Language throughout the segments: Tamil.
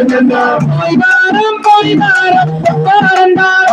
போய்வாரம் போய்வாரம் பொக்காரந்தார்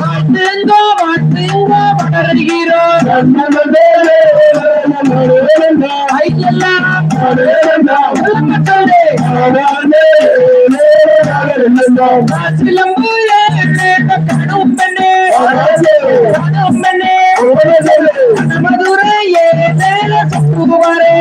வாழ்த்துங்கோ வாழ்த்துங்கோ வளர்கிறோம் ஐயெல்லாம் மக்களே சிலம்பு கடும் பெண்ணே. கடும் பெண்ணே. மதுரை ஏல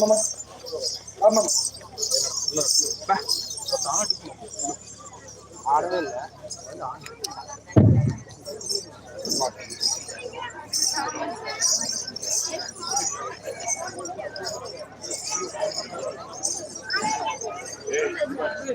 ஐயெல்லாம் மக்களே சிங்கள ஏழு கடந்து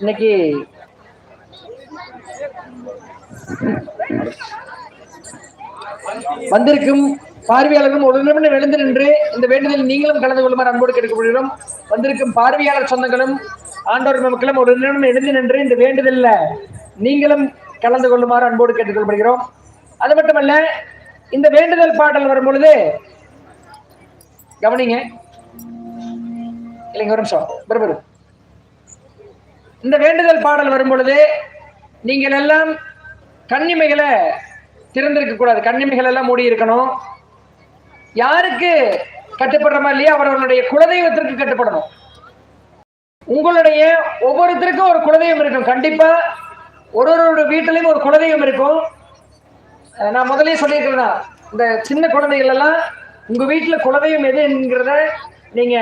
இன்னைக்கு வந்திருக்கும் பார்வையாளர்களும் ஒரு நிமிடம் எழுந்து நின்று இந்த வேண்டுதலில் நீங்களும் கலந்து கொள்ளுமாறு அன்போடு கேட்டுக்கொள்கிறோம். வந்திருக்கும் பார்வையாளர் சொந்தங்களும் ஆண்டோர் மக்களும் ஒரு நிமிடம் எழுந்து நின்று இந்த வேண்டுதல்ல நீங்களும் கலந்து கொள்ளுமாறு அன்போடு கேட்டுக்கொள்படுகிறோம் அது மட்டுமல்ல இந்த வேண்டுதல் பாடல் வரும் பொழுது கவனிங்க. இல்லைங்க ஒரு நிமிஷம். பெரு இந்த வேண்டுதல் பாடல் வரும் பொழுது நீங்கள் எல்லாம் கண்ணிமைகளை திறந்திருக்க கூடாது. கண்ணிமைகள் எல்லாம் மூடி இருக்கணும். யாருக்கு கட்டுப்படுறமா இல்லையா? அவர்களுடைய குலதெய்வத்திற்கு கட்டுப்படணும். உங்களுடைய ஒவ்வொருத்தருக்கும் ஒரு குலதெய்வம் இருக்கும். கண்டிப்பா ஒரு ஒரு வீட்டிலையும் ஒரு குலதெய்வம் இருக்கும். நான் முதலே சொல்லியிருக்கிறேன் இந்த சின்ன குழந்தைகள் எல்லாம் உங்க வீட்டுல குலதெய்வம் எது என்கிறத நீங்க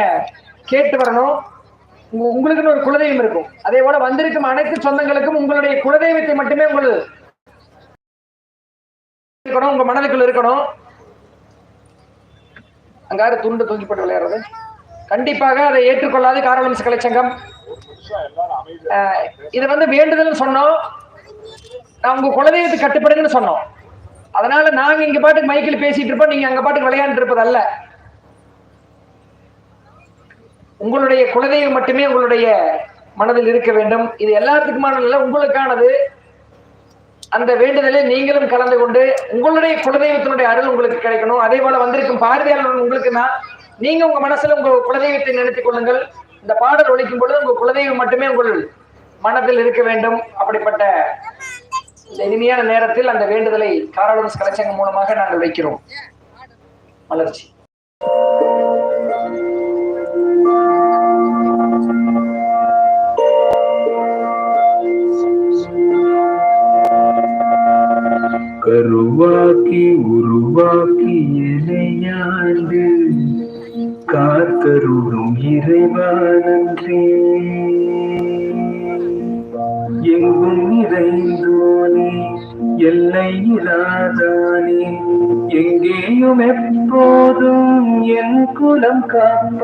கேட்டு வரணும். உங்களுக்குன்னு ஒரு குலதெய்வம் இருக்கும். அதே போல வந்திருக்கும் அனைத்து சொந்தங்களுக்கும் உங்களுடைய குலதெய்வத்தை மட்டுமே உங்களுக்கு இருக்கணும் உங்க மனதுக்குள்ள இருக்கணும். அங்காரு துண்டு தூக்கிப்பட்டு விளையாடுறது? கண்டிப்பாக அதை ஏற்றுக்கொள்ளாது காரணம் கலைச்சங்கம். அஹ், இது வந்து வேண்டுதல் சொன்னோம். நான் உங்க குலதெய்வத்தை கட்டுப்படுங்கன்னு சொன்னோம். அதனால நாங்க இங்க பாட்டுக்கு மைக்கில் பேசிட்டு இருப்போம். நீங்க அங்க பாட்டுக்கு விளையாண்டு இருப்பது அல்ல. உங்களுடைய குலதெய்வம் மட்டுமே உங்களுடைய மனதில் இருக்க வேண்டும். இது எல்லாத்துக்குமான இல்ல உங்களுக்கானது. அந்த வேண்டுதலில் நீங்களும் கலந்து கொண்டு உங்களுடைய குலதெய்வத்தினுடைய அருள் உங்களுக்கு கிடைக்கணும். அதே போல வந்திருக்கும் பார்வையாளர்கள் உங்களுக்குன்னா நீங்க உங்க மனசுல உங்க குலதெய்வத்தை நினைத்துக் கொள்ளுங்கள். இந்த பாடல் ஒழிக்கும் பொழுது உங்க குலதெய்வம் மட்டுமே உங்கள் மனதில் இருக்க வேண்டும். அப்படிப்பட்ட இந்த இனிமையான நேரத்தில் அந்த வேண்டுதலை காராளூர் கலைச்சங்கம் மூலமாக நாங்கள் வைக்கிறோம். மலர்ச்சி. கருவாக்கி உருவாக்கி இணையாண்டு காத்தருளும் இறைவா நன்றி எங்கும் நிறைந்தோனே எல்லை இல்லாதானே. எங்கேயும் எப்போதும் என் குலம் காப்ப